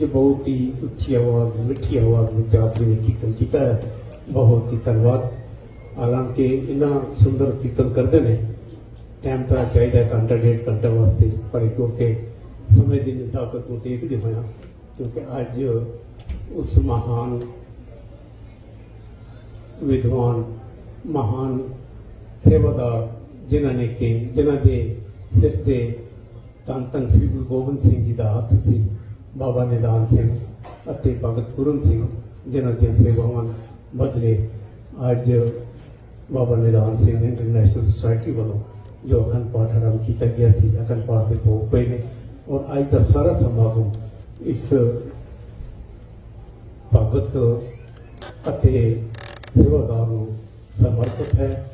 ਜੋ ਬਹੁਤ ਹੀ ਉੱਚੀ ਆਵਾਜ਼ ਮਿੱਠੀ ਆਵਾਜ਼ ਵਿੱਚ ਆਪ ਜੀ ਨੇ ਕੀਰਤਨ ਕੀਤਾ ਹੈ ਬਹੁਤ ਹੀ ਧੰਨਵਾਦ ਹਾਲਾਂਕਿ ਇਹਨਾਂ ਸੁੰਦਰ ਕੀਰਤਨ ਕਰਦੇ ਨੇ ਟਾਈਮ ਤਾਂ ਚਾਹੀਦਾ ਹੈ ਘੰਟਾ ਡੇਢ ਘੰਟਾ ਵਾਸਤੇ ਪਰ ਕਿਉਂਕਿ ਸਮੇਂ ਦੀ ਨਿਸਾਬਤ ਨੂੰ ਦੇਖਦੇ ਹੋਇਆ ਕਿਉਂਕਿ ਅੱਜ ਉਸ ਮਹਾਨ ਵਿਦਵਾਨ ਮਹਾਨ ਸੇਵਾਦਾਰ ਜਿਨ੍ਹਾਂ ਨੇ ਕਿ ਜਿਨ੍ਹਾਂ ਦੇ ਸਿਰ ਤੇ ਧੰਨ ਧੰਨ ਸ੍ਰੀ ਗੁਰੂ ਗੋਬਿੰਦ ਸਿੰਘ ਜੀ ਦਾ ਹੱਥ ਸੀ, ਬਾਬਾ ਨਿਦਾਨ ਸਿੰਘ ਅਤੇ ਭਗਤ ਪੂਰਨ ਸਿੰਘ ਜਿਨ੍ਹਾਂ ਦੀਆਂ ਸੇਵਾਵਾਂ ਬਦਲੇ ਅੱਜ ਬਾਬਾ ਨਿਦਾਨ ਸਿੰਘ ਇੰਟਰਨੈਸ਼ਨਲ ਸੁਸਾਇਟੀ ਵੱਲੋਂ ਜੋ ਅਖੰਡ ਪਾਠ ਆਰੰਭ ਕੀਤਾ ਗਿਆ ਸੀ, ਅਖੰਡ ਪਾਠ ਦੇ ਭੋਗ ਪਏ ਨੇ ਔਰ ਅੱਜ ਦਾ ਸਾਰਾ ਸਮਾਗਮ ਇਸ ਭਗਤ ਅਤੇ ਸੇਵਾਦਾਰ ਨੂੰ ਸਮਰਪਿਤ ਹੈ।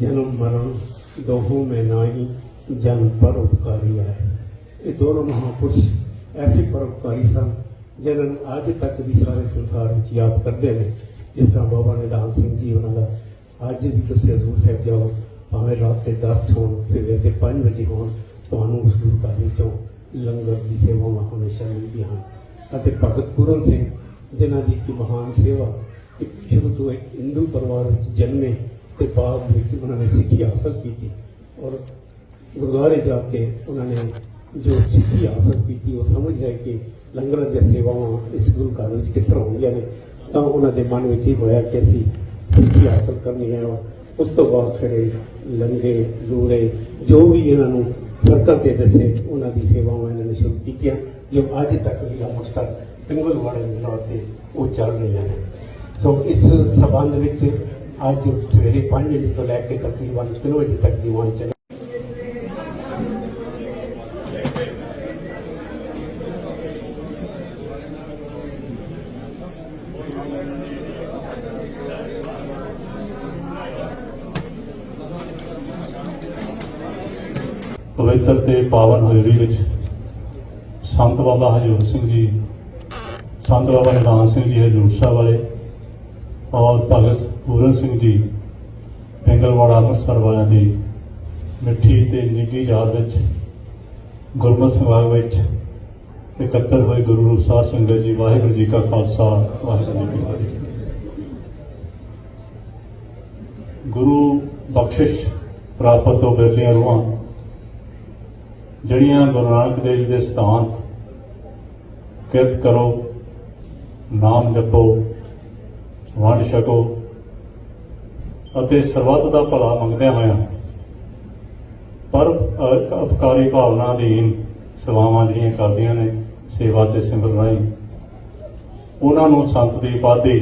ਜਨਮ ਮਰਨ ਦੋਹੋਂ में नाही ਜਨ ਪਰਉਪਕਾਰੀ ਹੈ ਇਹ ਦੋਨੋਂ ਮਹਾਪੁਰਸ਼ ਐਸੇ ਪਰਉਪਕਾਰੀ ਸਨ ਜਿਨ੍ਹਾਂ ਨੂੰ ਅੱਜ ਤੱਕ ਵੀ ਸਾਰੇ ਸੰਸਾਰ ਵਿੱਚ ਯਾਦ ਕਰਦੇ ਨੇ ਜਿਸ ਤਰ੍ਹਾਂ ਬਾਬਾ ਨਿਧਾਨ ਸਿੰਘ ਜੀ ਉਹਨਾਂ ਦਾ ਅੱਜ ਵੀ ਤੁਸੀਂ ਹਜ਼ੂਰ ਸਾਹਿਬ ਜਾਓ ਭਾਵੇਂ ਰਾਤ ਦੇ 10 ਹੋਣ ਸਵੇਰ ਦੇ 5 ਵਜੇ ਹੋਣ ਤੁਹਾਨੂੰ ਉਸ ਗੁਰੂ ਘਰ ਵਿੱਚੋਂ ਲੰਗਰ ਦੀ ਸੇਵਾਵਾਂ ਹਮੇਸ਼ਾ ਮਿਲਦੀਆਂ ਹਨ ਅਤੇ ਭਗਤ ਪੂਰਨ ਸਿੰਘ ਜਿਨ੍ਹਾਂ ਦੀ ਇੱਕ ਮਹਾਨ ਸੇਵਾ ਇੱਕ ਸ਼ੁਰੂ ਤੋਂ ਇੱਕ ਹਿੰਦੂ ਪਰਿਵਾਰ ਵਿੱਚ ਜਨਮੇ ਤੇ ਬਾਅਦ ਵਿੱਚ ਉਹਨਾਂ ਨੇ ਸਿੱਖੀ ਹਾਸਲ ਕੀਤੀ ਔਰ ਗੁਰਦੁਆਰੇ ਜਾ ਕੇ ਉਹਨਾਂ ਨੇ ਜੋ ਸਿੱਖੀ ਹਾਸਲ ਕੀਤੀ ਉਹ ਸਮਝ ਗਏ ਕਿ ਲੰਗਰ ਦੀਆਂ ਸੇਵਾਵਾਂ ਇਸ ਗੁਰੂ ਘਰ ਵਿੱਚ ਕਿਸ ਤਰ੍ਹਾਂ ਹੁੰਦੀਆਂ ਨੇ ਤਾਂ ਉਹਨਾਂ ਦੇ ਮਨ ਵਿੱਚ ਹੀ ਹੋਇਆ ਕਿ ਅਸੀਂ ਸਿੱਖੀ ਹਾਸਲ ਕਰਨੀ ਹੈ ਉਸ ਤੋਂ ਬਾਅਦ ਫਿਰ ਇਹ ਲੰਗੇ ਲੂੜੇ ਜੋ ਵੀ ਇਹਨਾਂ ਨੂੰ ਸਰਕਾਰ ਦੇ ਦੱਸੇ ਉਹਨਾਂ ਦੀ ਸੇਵਾਵਾਂ ਇਹਨਾਂ ਨੇ ਸ਼ੁਰੂ ਕੀਤੀਆਂ ਜੋ ਅੱਜ ਤੱਕ ਵੀ ਅੰਮ੍ਰਿਤਸਰ ਪਿੰਗਲ ਵਾਲੇ ਮਿਲਾਂ ਤੇ ਉਹ ਚੱਲ ਰਹੀਆਂ ਨੇ ਸੋ ਇਸ ਸਬੰਧ ਵਿੱਚ ਅੱਜ ਸਵੇਰੇ 5 ਵਜੇ ਤੋਂ ਲੈ ਕੇ ਤਕਰੀਬਨ 3 ਵਜੇ ਤੱਕ ਦੀਵਾਨ ਚੱਲੇ ਪਵਿੱਤਰ ਤੇ ਪਾਵਨ ਹਜ਼ੂਰੀ ਵਿੱਚ ਸੰਤ ਬਾਬਾ ਹਜੂਰ ਸਿੰਘ ਜੀ, ਸੰਤ ਬਾਬਾ ਨਿਧਾਨ ਸਿੰਘ ਜੀ, ਹਜੂਰ ਸਾਹਿਬ ਵਾਲੇ ਔਰ ਭਗਤ ਪੂਰਨ ਸਿੰਘ ਜੀ, ਪਿੰਗਲਵਾੜਾ ਅੰਮ੍ਰਿਤਸਰ ਵਾਲਿਆਂ ਦੀ ਮਿੱਠੀ ਤੇ ਨਿੱਘੀ ਯਾਦ ਵਿੱਚ, ਗੁਰਮਤਿ ਸਮਾਗਮ ਵਿੱਚ ਇਕੱਤਰ ਹੋਏ ਗੁਰੂ ਰੂਪ ਸਾਹਿਬ ਸੰਗਤ ਜੀ, ਵਾਹਿਗੁਰੂ ਜੀ ਕਾ ਖਾਲਸਾ, ਵਾਹਿਗੁਰੂ ਜੀ ਕੀ ਫਤਿਹ। ਗੁਰੂ ਬਖਸ਼ਿਸ਼ ਪ੍ਰਾਪਤ ਤੋਂ ਬਿਰਲੀਆਂ ਰੂਹਾਂ, ਜਿਹੜੀਆਂ ਗੁਰੂ ਨਾਨਕ ਦੇਵ ਜੀ ਦੇ ਸਥਾਨ, ਕਿਰਤ ਕਰੋ, ਨਾਮ ਜਪੋ ਵੰਡ ਛਕੋ ਅਤੇ ਸਰਬੱਤ ਦਾ ਭਲਾ ਮੰਗਦਿਆਂ ਹੋਇਆਂ ਪਰ ਅਪਕਾਰੀ ਭਾਵਨਾ ਅਧੀਨ ਸੇਵਾਵਾਂ ਜਿਹੜੀਆਂ ਕਰਦੀਆਂ ਨੇ, ਸੇਵਾ ਤੇ ਸਿਮਰਨ ਰਾਹੀਂ, ਉਹਨਾਂ ਨੂੰ ਸੰਤ ਦੀ ਉਪਾਧੀ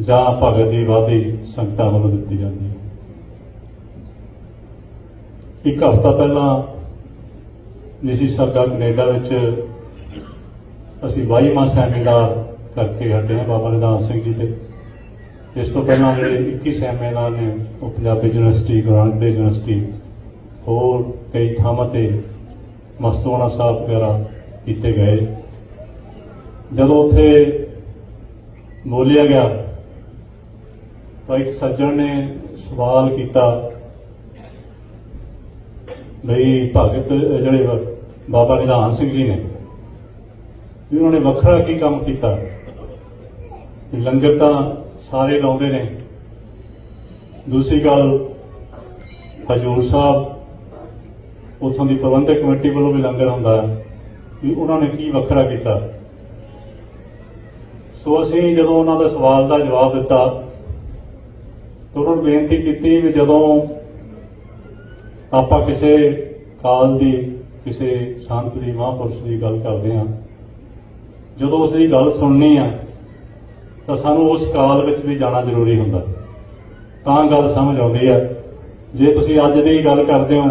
ਜਾਂ ਭਗਤ ਦੀ ਉਪਾਧੀ ਸੰਗਤਾਂ ਵੱਲੋਂ ਦਿੱਤੀ ਜਾਂਦੀ ਹੈ। ਇੱਕ ਹਫ਼ਤਾ ਪਹਿਲਾਂ ਨਿਸੀ ਸਰਕਾਰ ਕੈਨੇਡਾ ਵਿੱਚ ਅਸੀਂ 22ਵਾਂ ਸੈਮੀਨਾਰ ਕਰਕੇ ਹਟੇ ਨੇ ਬਾਬਾ ਨਿਧਾਨ ਸਿੰਘ ਜੀ ਦੇ। ਇਸ ਤੋਂ ਪਹਿਲਾਂ ਜਿਹੜੇ 21 ਸੈਮੀਨਾਰ ਨੇ, ਉਹ ਪੰਜਾਬੀ ਯੂਨੀਵਰਸਿਟੀ ਗੁਰੂ ਯੂਨੀਵਰਸਿਟੀ, ਹੋਰ ਕਈ ਥਾਵਾਂ ਤੇ ਮਸਤੂਆਣਾ ਸਾਹਿਬ ਵਗੈਰਾ ਕੀਤੇ ਗਏ। ਜਦੋਂ ਉੱਥੇ ਬੋਲਿਆ ਗਿਆ, ਤਾਂ ਇੱਕ ਸੱਜਣ ਨੇ ਸਵਾਲ ਕੀਤਾ ਬਈ ਭਗਤ, ਜਿਹੜੇ ਬਾਬਾ ਨਿਧਾਨ ਸਿੰਘ ਜੀ ਨੇ ਉਹਨਾਂ ਨੇ ਵੱਖਰਾ ਕੀ ਕੰਮ ਕੀਤਾ? ਲੰਗਰ ਤਾਂ ਸਾਰੇ ਲਾਉਂਦੇ ਨੇ। ਦੂਸਰੀ ਗੱਲ, ਹਜੂਰ ਸਾਹਿਬ, ਉਥੋਂ ਦੀ ਪ੍ਰਬੰਧਕ ਕਮੇਟੀ ਵੱਲੋਂ ਵੀ ਲੰਗਰ ਹੁੰਦਾ ਹੈ ਵੀ ਉਹਨਾਂ ਨੇ ਕੀ ਵੱਖਰਾ ਕੀਤਾ। ਸੋ ਅਸੀਂ ਜਦੋਂ ਉਹਨਾਂ ਦਾ ਸਵਾਲ ਦਾ ਜਵਾਬ ਦਿੱਤਾ ਉਹਨਾਂ ਨੂੰ ਬੇਨਤੀ ਕੀਤੀ ਵੀ ਜਦੋਂ ਆਪਾਂ ਕਿਸੇ ਕਾਲ ਦੀ, ਕਿਸੇ ਸੰਤ ਦੀ, ਮਹਾਂਪੁਰਸ਼ ਦੀ ਗੱਲ ਕਰਦੇ ਹਾਂ, ਜਦੋਂ ਉਸ ਦੀ ਗੱਲ ਸੁਣਨੀ ਆ ਤਾਂ ਸਾਨੂੰ ਉਸ ਕਾਲ ਵਿੱਚ ਵੀ ਜਾਣਾ ਜ਼ਰੂਰੀ ਹੁੰਦਾ। ਤਾਂ ਗੱਲ ਸਮਝ ਆਉਂਦੀ ਆ। ਜੇ ਤੁਸੀਂ ਅੱਜ ਦੀ ਗੱਲ ਕਰਦੇ ਹੋ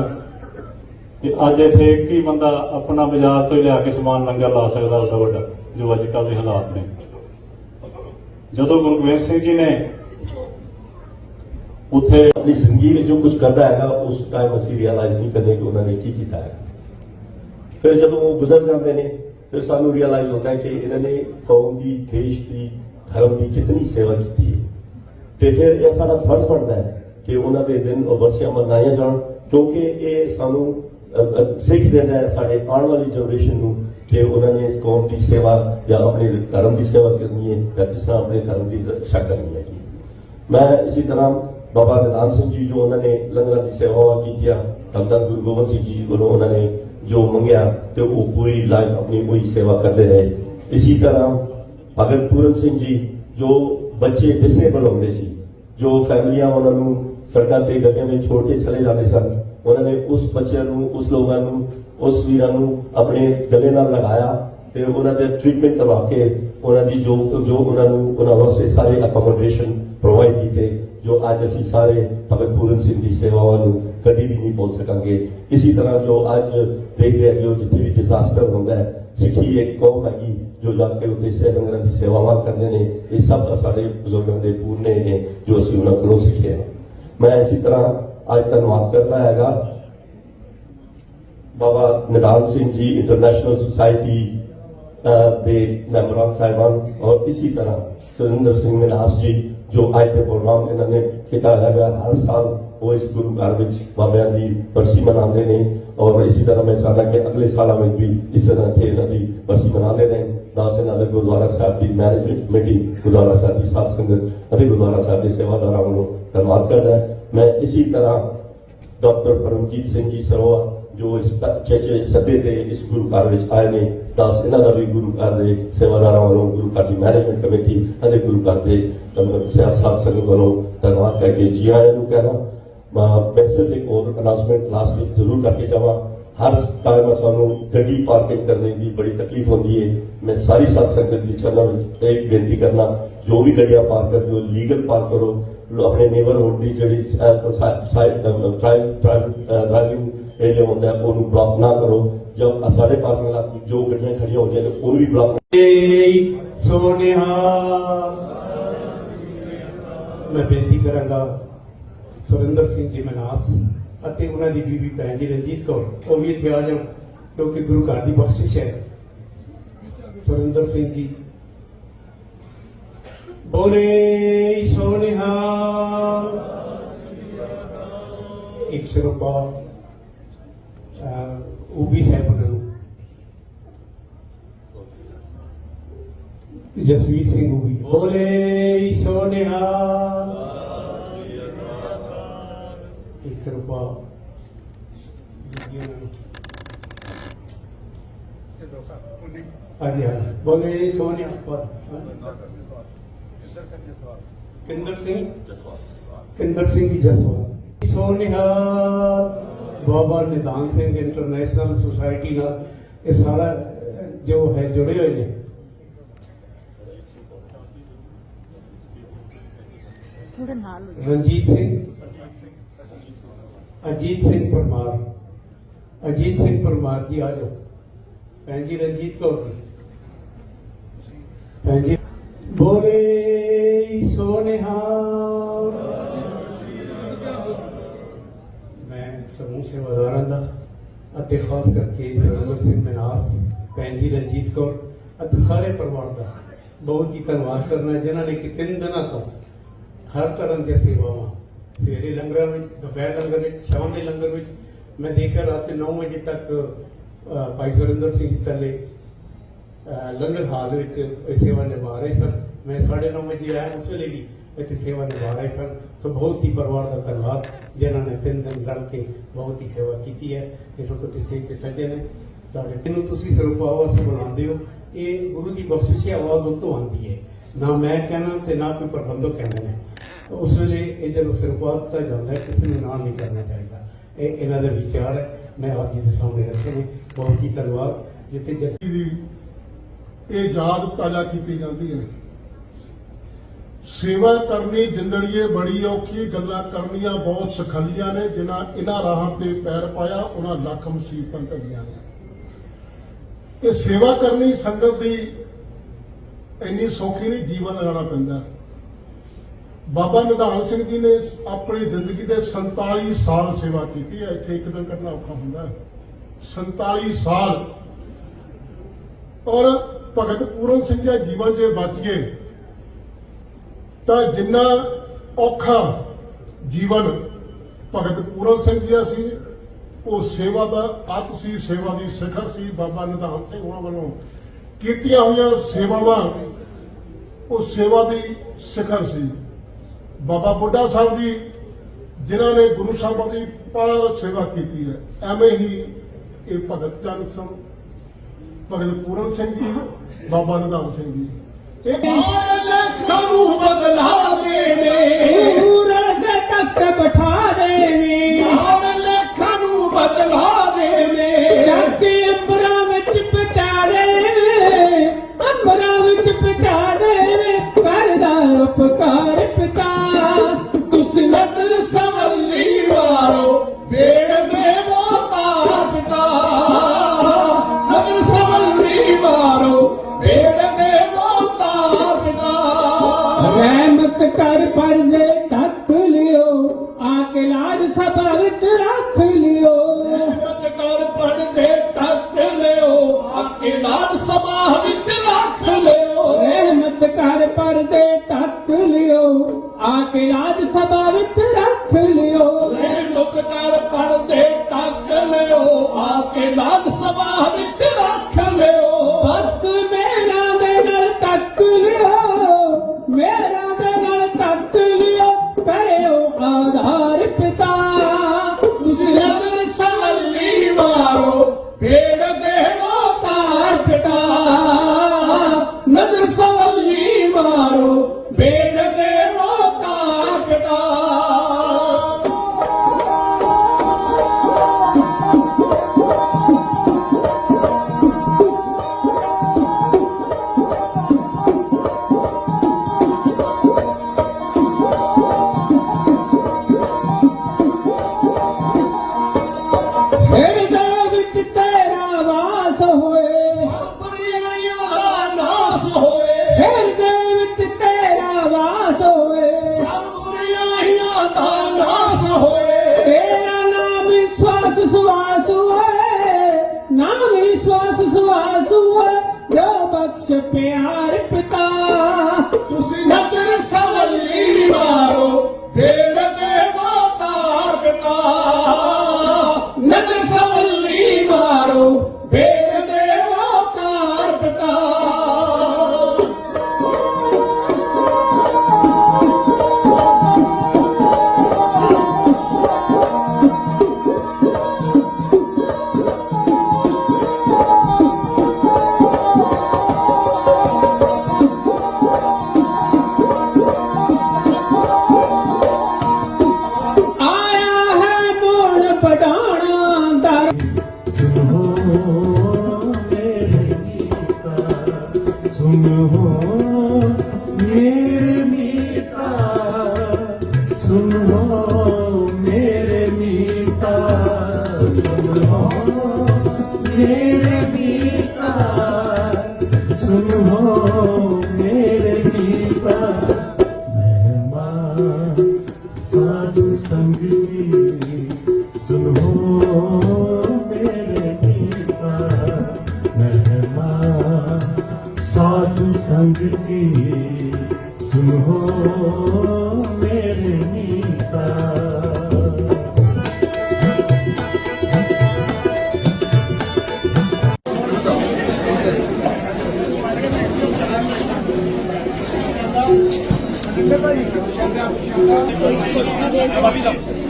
ਤੇ ਅੱਜ ਇੱਥੇ ਇੱਕ ਹੀ ਬੰਦਾ ਆਪਣਾ ਬਾਜ਼ਾਰ ਤੋਂ ਹੀ ਲਿਆ ਕੇ ਸਮਾਨ ਲੰਗਰ ਲਾ ਸਕਦਾ ਉਹਦਾ ਵੱਡਾ, ਜੋ ਅੱਜ ਕੱਲ੍ਹ ਦੇ ਹਾਲਾਤ ਨੇ। ਜਦੋਂ ਗੁਰੂ ਗੋਬਿੰਦ ਸਿੰਘ ਜੀ ਨੇ ਉੱਥੇ ਆਪਣੀ ਜ਼ਿੰਦਗੀ ਵਿੱਚ ਜੋ ਕੁਝ ਕਰਦਾ ਹੈਗਾ, ਉਸ ਟਾਈਮ ਅਸੀਂ ਰਿਅਲਾਈਜ਼ ਨਹੀਂ ਕਰਦੇ ਕਿ ਉਹਨਾਂ ਨੇ ਕੀ ਕੀਤਾ ਹੈ। ਫਿਰ ਜਦੋਂ ਉਹ ਗੁਜ਼ਰ ਜਾਂਦੇ ਨੇ, ਫਿਰ ਸਾਨੂੰ ਰਿਅਲਾਈਜ਼ ਹੁੰਦਾ ਹੈ ਕਿ ਇਹਨਾਂ ਨੇ ਕੌਮ ਦੀ ਦੇਸ਼ ਦੀ ਧਰਮ ਦੀ ਕਿੰਨੀ ਸੇਵਾ ਕੀਤੀ ਹੈ। ਤੇ ਫਿਰ ਇਹ ਸਾਡਾ ਫਰਜ਼ ਬਣਦਾ ਹੈ ਕਿ ਉਹਨਾਂ ਦੇ ਦਿਨ ਉਹ ਵਰਸਿਆਂ ਮਨਾਏ ਜਾਣ, ਕਿਉਂਕਿ ਇਹ ਸਾਨੂੰ ਸਿੱਖ ਦਿੰਦਾ ਹੈ ਸਾਡੇ ਆਉਣ ਵਾਲੀ ਜਨਰੇਸ਼ਨ ਨੂੰ ਕਿ ਉਹਨਾਂ ਨੇ ਕੌਮ ਦੀ ਸੇਵਾ ਜਾਂ ਆਪਣੇ ਧਰਮ ਦੀ ਸੇਵਾ ਕਰਨੀ ਹੈ ਜਾਂ ਕਿਸ ਤਰ੍ਹਾਂ ਆਪਣੇ ਧਰਮ ਦੀ ਰੱਖਿਆ ਕਰਨੀ ਹੈ ਮੈਂ ਇਸੇ ਤਰ੍ਹਾਂ ਬਾਬਾ ਨਿਧਾਨ ਸਿੰਘ ਜੀ ਜੋ ਉਹਨਾਂ ਨੇ ਲੰਗਰਾਂ ਦੀ ਸੇਵਾਵਾਂ ਕੀਤੀਆਂ ਧੰਨ ਗੁਰੂ ਗੋਬਿੰਦ ਸਿੰਘ ਜੀ ਕੋਲੋਂ ਉਹਨਾਂ ਨੇ ਜੋ ਮੰਗਿਆ ਤੇ ਉਹ ਪੂਰੀ ਲਾਈਫ ਆਪਣੀ ਉਹੀ ਸੇਵਾ ਕਰਦੇ ਰਹੇ। ਇਸੇ ਤਰ੍ਹਾਂ ਭਗਤ ਪੂਰਨ ਸਿੰਘ ਜੀ ਜੋ ਬੱਚੇ ਡਿਸੇਬਲ ਹੁੰਦੇ ਸੀ, ਜੋ ਫੈਮਲੀਆਂ ਉਹਨਾਂ ਨੂੰ ਸੜਕਾਂ ਤੇ ਗੱਡੀਆਂ ਵਿੱਚ ਛੋੜ ਕੇ ਚਲੇ ਜਾਂਦੇ ਸਨ, ਉਹਨਾਂ ਨੇ ਉਸ ਬੱਚਿਆਂ ਨੂੰ, ਉਸ ਲੋਕਾਂ ਨੂੰ, ਉਸ ਵੀਰਾਂ ਨੂੰ ਆਪਣੇ ਗਲੇ ਨਾਲ ਲਗਾਇਆ ਤੇ ਉਹਨਾਂ ਦੇ ਟ੍ਰੀਟਮੈਂਟ ਕਰਵਾ ਕੇ ਉਹਨਾਂ ਦੀ ਜੋ ਜੋ ਉਹਨਾਂ ਨੂੰ, ਉਹਨਾਂ ਵਾਸਤੇ ਸਾਰੇ ਅਕੋਮੋਡੇਸ਼ਨ ਪ੍ਰੋਵਾਈਡ ਕੀਤੇ, ਜੋ ਅੱਜ ਅਸੀਂ ਸਾਰੇ ਭਗਤ ਪੂਰਨ ਸਿੰਘ ਦੀ ਸੇਵਾਵਾਂ ਨੂੰ ਕਦੀ ਵੀ ਨਹੀਂ ਭੁੱਲ ਸਕਾਂਗੇ। ਇਸੇ ਤਰ੍ਹਾਂ ਜੋ ਅੱਜ ਦੇਖ ਰਹੇ ਹੋ ਜਿੱਥੇ ਵੀ ਡਿਜ਼ਾਸਟਰ ਹੁੰਦਾ ਹੈ ਸਿੱਖੀ ਇੱਕ ਕੌਮ ਹੈਗੀ ਜੋ ਜਾ ਕੇ ਉੱਥੇ ਸੇ ਲੰਗਰਾਂ ਦੀ ਸੇਵਾਵਾਂ ਕਰਦੇ ਨੇ ਇਹ ਸਭ ਸਾਡੇ ਬਜ਼ੁਰਗਾਂ ਦੇ ਪੂਰਨੇ ਨੇ ਜੋ ਅਸੀਂ ਉਹਨਾਂ ਕੋਲੋਂ ਸਿੱਖਿਆ ਮੈਂ ਇਸੇ ਤਰ੍ਹਾਂ ਅੱਜ ਧੰਨਵਾਦ ਕਰਦਾ ਹੈਗਾ ਬਾਬਾ ਨਿਦਾਨ ਸਿੰਘ ਜੀ ਇੰਟਰਨੈਸ਼ਨਲ ਸੁਸਾਇਟੀ ਦੇ ਮੈਂਬਰਾਂ ਸਾਹਿਬਾਨ ਔਰ ਇਸੇ ਤਰ੍ਹਾਂ ਸੁਰਿੰਦਰ ਸਿੰਘ ਮਿਨਾਸ ਜੀ ਜੋ ਅੱਜ ਦੇ ਪ੍ਰੋਗਰਾਮ ਇਹਨਾਂ ਨੇ ਕੀਤਾ ਹੈਗਾ ਹਰ ਸਾਲ ਉਹ ਇਸ ਗੁਰੂ ਘਰ ਵਿੱਚ ਬਾਬਿਆਂ ਦੀ ਬਰਸੀ ਮਨਾਉਂਦੇ ਨੇ ਔਰ ਇਸੇ ਤਰ੍ਹਾਂ ਮੈਂ ਚਾਹੁੰਦਾ ਕਿ ਅਗਲੇ ਸਾਲਾਂ ਵਿੱਚ ਵੀ ਇਸ ਤਰ੍ਹਾਂ ਇੱਥੇ ਇਹਨਾਂ ਦੀ ਬਰਸੀ ਮਨਾਉਂਦੇ ਨੇ ਦਾਸ ਇਹਨਾਂ ਦੇ ਗੁਰਦੁਆਰਾ ਸਾਹਿਬ ਦੀ ਮੈਨੇਜਮੈਂਟ ਕਮੇਟੀ ਗੁਰਦੁਆਰਾ ਸਾਹਿਬ ਦੀ ਸਾਧ ਸੰਗਤ ਅਤੇ ਗੁਰਦੁਆਰਾ ਸਾਹਿਬ ਦੇ ਸੇਵਾਦਾਰਾਂ ਵੱਲੋਂ ਧੰਨਵਾਦ ਕਰਦਾ ਹੈ। ਮੈਂ ਇਸੇ ਤਰ੍ਹਾਂ ਡਾਕਟਰ ਪਰਮਜੀਤ ਸਿੰਘ ਜੀ ਸਰੋਆ ਜੋ ਇਸ ਚੇਚੇ ਸੱਦੇ ਤੇ ਇਸ ਗੁਰੂ ਘਰ ਵਿੱਚ ਆਏ ਨੇ ਦਾਸ ਇਹਨਾਂ ਦਾ ਵੀ ਗੁਰੂ ਘਰ ਦੇ ਸੇਵਾਦਾਰਾਂ ਵੱਲੋਂ ਗੁਰੂ ਘਰ ਦੀ ਮੈਨੇਜਮੈਂਟ ਕਮੇਟੀ ਅਤੇ ਗੁਰੂ ਘਰ ਦੇ ਸਿਆਸਤ ਸਾਹਿਬ ਸੰਗਤ ਵੱਲੋਂ ਧੰਨਵਾਦ ਕਰਕੇ ਜੀ ਆਇਆਂ ਨੂੰ ਕਹਿਣਾ ਮੈਂ ਇੱਕ ਹੋਰ ਅਨਾਉਂਸਮੈਂਟ ਲਾਸਟ ਵਿੱਚ ਜ਼ਰੂਰ ਕਰਕੇ ਜਾਵਾਂ। ਹਰ ਟਾਈਮ ਸਾਨੂੰ ਗੱਡੀ ਪਾਰਕਿੰਗ ਕਰਨੇ ਦੀ ਬੜੀ ਤਕਲੀਫ ਹੁੰਦੀ ਹੈ ਮੈਂ ਸਾਰੀ ਸਾਧ ਸੰਗਤ ਦੀ ਚਰਨਾਂ ਵਿੱਚ ਇਹ ਬੇਨਤੀ ਕਰਨਾ, ਜੋ ਵੀ ਗੱਡੀਆਂ ਪਾਰਕ ਕਰਦੇ ਹੋ ਲੀਗਲ ਪਾਰਕ ਕਰੋ। ਆਪਣੇ ਨੇਬਰਹੁੱਡ ਦੀ ਜਿਹੜੀ ਸਾਈਡ ਡਰਾਈਵਿੰਗ ਏਰੀਆ ਹੁੰਦਾ ਹੈ, ਉਹਨੂੰ ਬਲੌਕ ਨਾ ਕਰੋ। ਜਦ ਸਾਡੇ ਪਾਰਕਿੰਗ ਲਾਟ ਜੋ ਗੱਡੀਆਂ ਖੜੀਆਂ ਹੁੰਦੀਆਂ ਨੇ, ਉਹਨੂੰ ਵੀ ਬਲੌਕ ਸੋਨਿਹਾ ਮੈਂ ਬੇਨਤੀ ਕਰਾਂਗਾ ਸੁਰਿੰਦਰ ਸਿੰਘ ਜੀ ਮਨਾਸ ਅਤੇ ਉਹਨਾਂ ਦੀ ਬੀਬੀ ਭੈਣ ਜੀ ਰਣਜੀਤ ਕੌਰ, ਉਹ ਵੀ ਇੱਥੇ ਆ ਜਾਣ, ਕਿਉਂਕਿ ਗੁਰੂ ਘਰ ਦੀ ਬਖਸ਼ਿਸ਼ ਹੈ। ਸੁਰਿੰਦਰ ਸਿੰਘ ਜੀ। ਬੋਲੇ ਸੋਨਿਹਾ। ਇੱਕ ਸਰੂਪਾ ਉਹ ਵੀ ਸਾਹਿਬ ਨੂੰ। ਜਸਵੀਰ ਸਿੰਘ ਹੋਈ ਬੋਲੇ ਸੋਨਿਹਾ। ਇਸ ਰੂਪਾ ਹਾਂਜੀ ਹਾਂਜੀ ਬੋਲੇ ਸੋਨਿਹਾ ਪਰ ਕਿੰਦਰ ਸਿੰਘ ਕਿੰਦਰ ਸਿੰਘ ਜੀ ਜਸਵਾਲ ਸੋਨਿਹਾ ਬਾਬਾ ਨਿਦਾਨ ਸਿੰਘ ਇੰਟਰਨੈਸ਼ਨਲ ਸੁਸਾਇਟੀ ਨਾਲ ਇਹ ਸਾਰਾ ਅਹ, ਜੋ ਹੈ ਜੁੜੇ ਹੋਏ ਨੇ ਰਣਜੀਤ ਸਿੰਘ ਅਜੀਤ ਸਿੰਘ ਪਰਮਾਰ। ਅਜੀਤ ਸਿੰਘ ਪਰਮਾਰ ਜੀ, ਆ ਜਾਓ। ਭੈਣ ਜੀ, ਰਣਜੀਤ ਕੌਰ ਜੀ। ਭੈਣ ਜੀ, ਬੋਲੇ ਸੋਨਿਹਾ ਮੈਂ ਸਮੂਹ ਸੇਵਾਦਾਰਾਂ ਦਾ ਅਤੇ ਖਾਸ ਕਰਕੇ ਸਰਵਰ ਸਿੰਘ ਮਨਾਸ, ਭੈਣ ਜੀ, ਰਣਜੀਤ ਕੌਰ ਅਤੇ ਸਾਰੇ ਪਰਿਵਾਰ ਦਾ ਬਹੁਤ ਹੀ ਧੰਨਵਾਦ ਕਰਨਾ ਜਿਨ੍ਹਾਂ ਨੇ ਕਿ ਤਿੰਨ ਦਿਨਾਂ ਤੋਂ ਹਰ ਤਰ੍ਹਾਂ ਦੀਆਂ ਸੇਵਾਵਾਂ ਸਵੇਰੇ ਲੰਗਰਾਂ ਵਿੱਚ, ਦੁਪਹਿਰ ਲੰਗਰ ਵਿੱਚ, ਸ਼ਾਮ ਦੇ ਲੰਗਰ ਵਿੱਚ। ਮੈਂ ਦੇਖਿਆ ਰਾਤ 9 ਵਜੇ ਤੱਕ ਭਾਈ ਸੁਰਿੰਦਰ ਸਿੰਘ ਜੀ ਥੱਲੇ ਲੰਗਰ ਹਾਲ ਵਿੱਚ ਸੇਵਾ ਨਿਭਾ ਰਹੇ ਸਨ। ਮੈਂ 9:30 ਵਜੇ ਆਇਆ, ਉਸ ਵੇਲੇ ਵੀ ਇੱਥੇ ਸੇਵਾ ਨਿਭਾ ਰਹੇ ਸਨ। ਸੋ ਬਹੁਤ ਹੀ ਪਰਿਵਾਰ ਦਾ ਧੰਨਵਾਦ, ਜਿਨ੍ਹਾਂ ਨੇ ਤਿੰਨ ਦਿਨ ਰਲ ਕੇ ਬਹੁਤ ਹੀ ਸੇਵਾ ਕੀਤੀ ਹੈ। ਇਸ ਵਕਤ ਸਟੇਜ ਤੇ ਸੱਜੇ ਨੇ। ਸਾਡੇ ਇਹਨੂੰ ਤੁਸੀਂ ਸਰੂਪ ਆਵਾਸ ਬਣਾਉਂਦੇ ਹੋ। ਇਹ ਗੁਰੂ ਦੀ ਬਖਸ਼ਿਸ਼ ਆਵਾਜ਼ ਉਹ ਆਉਂਦੀ ਹੈ। ਨਾ ਮੈਂ ਕਹਿਣਾ ਤੇ ਨਾ ਕੋਈ ਪ੍ਰਬੰਧਕ ਕਹਿੰਦੇ ਨੇ ਉਸ ਵੇਲੇ ਇਹ ਜਦੋਂ ਸਰੂਪਾ ਦਿੱਤਾ ਜਾਂਦਾ ਕਿਸੇ ਨੂੰ ਨਾ ਨਹੀਂ ਕਰਨਾ ਚਾਹੀਦਾ। ਇਹ ਇਹਨਾਂ ਦਾ ਵਿਚਾਰ ਹੈ, ਮੈਂ ਆਪ ਜੀ ਦੇ ਸਾਹਮਣੇ ਰੱਖੇ ਨੇ। ਬਹੁਤ ਹੀ ਧੰਨਵਾਦ। ਜਿੱਥੇ ਜਸ ਦੀ ਇਹ ਯਾਦ ਤਾਜ਼ਾ ਕੀਤੀ ਜਾਂਦੀ ਹੈ। ਸੇਵਾ ਕਰਨੀ ਜ਼ਿੰਦੜੀਏ ਬੜੀ ਔਖੀ ਗੱਲਾਂ ਕਰਨੀਆਂ ਬਹੁਤ ਸਖਲੀਆਂ ਨੇ, ਜਿਨ੍ਹਾਂ ਇਹਨਾਂ ਰਾਹਾਂ ਤੇ ਪੈਰ ਪਾਇਆ, ਉਹਨਾਂ ਲੱਖ ਮੁਸੀਬਤਾਂ ਟਲੀਆਂ ਨੇ। ਇਹ ਸੇਵਾ ਕਰਨੀ ਸੰਗਤ ਦੀ ਇੰਨੀ ਸੌਖੀ ਨਹੀਂ, ਜੀਵਨ ਲਗਾਉਣਾ ਪੈਂਦਾ। ਬਾਬਾ ਨਿਧਾਨ ਸਿੰਘ ਜੀ ਨੇ ਆਪਣੀ ਜ਼ਿੰਦਗੀ ਦੇ 47 ਸਾਲ ਸੇਵਾ ਕੀਤੀ ਹੈ। ਇੱਥੇ ਇੱਕ ਦਿਨ ਕੱਢਣਾ ਔਖਾ ਹੁੰਦਾ ਹੈ। 47 ਸਾਲ। ਔਰ ਭਗਤ ਪੂਰਨ ਸਿੰਘ ਦਾ ਜੀਵਨ ਜੇ ਬਚੀਏ ਤਾਂ ਜਿੰਨਾ ਔਖਾ ਜੀਵਨ ਭਗਤ ਪੂਰਨ ਸਿੰਘ ਜੀ ਦਾ ਸੀ, ਉਹ ਸੇਵਾ ਦਾ ਅੱਤ ਸੀ, ਸੇਵਾ ਦੀ ਸਿਖਰ ਸੀ, ਬਾਬਾ ਨਿਧਾਨ ਸਿੰਘ ਉਹਨਾਂ ਵੱਲੋਂ ਕੀਤੀਆਂ ਹੋਈਆਂ ਸੇਵਾਵਾਂ, ਉਹ ਸੇਵਾ ਦੀ ਸਿਖਰ ਸੀ। ਬਾਬਾ ਬੁੱਢਾ ਸਾਹਿਬ ਜੀ ਜਿਨ੍ਹਾਂ ਨੇ ਗੁਰੂ ਸਾਹਿਬਾਂ ਦੀ ਪਾਰ ਸੇਵਾ ਕੀਤੀ ਹੈ ਐਵੇਂ ਹੀ ਇਹ ਭਗਤ ਚੰਦ ਸਿੰਘ ਭਗਤ ਪੂਰਨ ਸਿੰਘ ਜੀ ਬਾਬਾ ਨਿਧਾਨ ਸਿੰਘ ਜੀ। ਇਹ ਲੱਖਾਂ ਨੂੰ ਬਦਲਾ ਦੇਵੇ। ਪੂਰਨ ਦੇ ਤੱਕ ਬਿਠਾ ਦੇਵੇ। ਹਰ ਲੱਖਾਂ ਨੂੰ ਬਦਲਾ ਦੇਵੇ। ਜੱਗੇ ਅੰਬਰਾਂ ਵਿੱਚ ਪਟਾ ਦੇਵੇ। ਅੰਬਰਾਂ ਵਿੱਚ ਪਟਾ ਦੇਵੇ। ਕਰਦਾ ਉਪਕਾਰ ਕਰ ਪਰਦੇ ਢੱਕ ਲਿਓ। ਆ ਕੇ ਲਾਜ ਸਭਾ ਵਿੱਚ ਰੱਖ ਲਿਓ। ਰਹਿਮਤ ਕਰ ਪਰਦੇ ਢੱਕ ਲਿਓ। ਆ ਕੇ ਲਾਜ ਸਭਾ ਵਿੱਚ ਰੱਖ ਲਿਓ। ਰਹਿਮਤ ਕਰ ਪਰਦੇ ਢੱਕ ਲਿਓ। ਆ ਕੇ ਰਾਜ ਸਭਾ ਵਿੱਚ ਰੱਖ ਲਿਓ। ਲੈ ਮੁਕਤਾਰ ਪੜਦੇ ਤੱਕ ਲਿਓ ਆ ਕੇ ਰਾਜ ਵਿਸ਼ਵਾਸ ਸੁਆਸ ਹੋਏ ਜੋ ਬਖਸ਼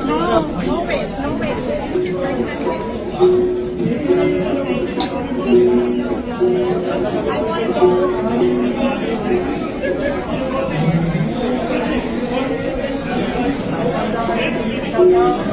Não, não mesmo, não mesmo. Thank you.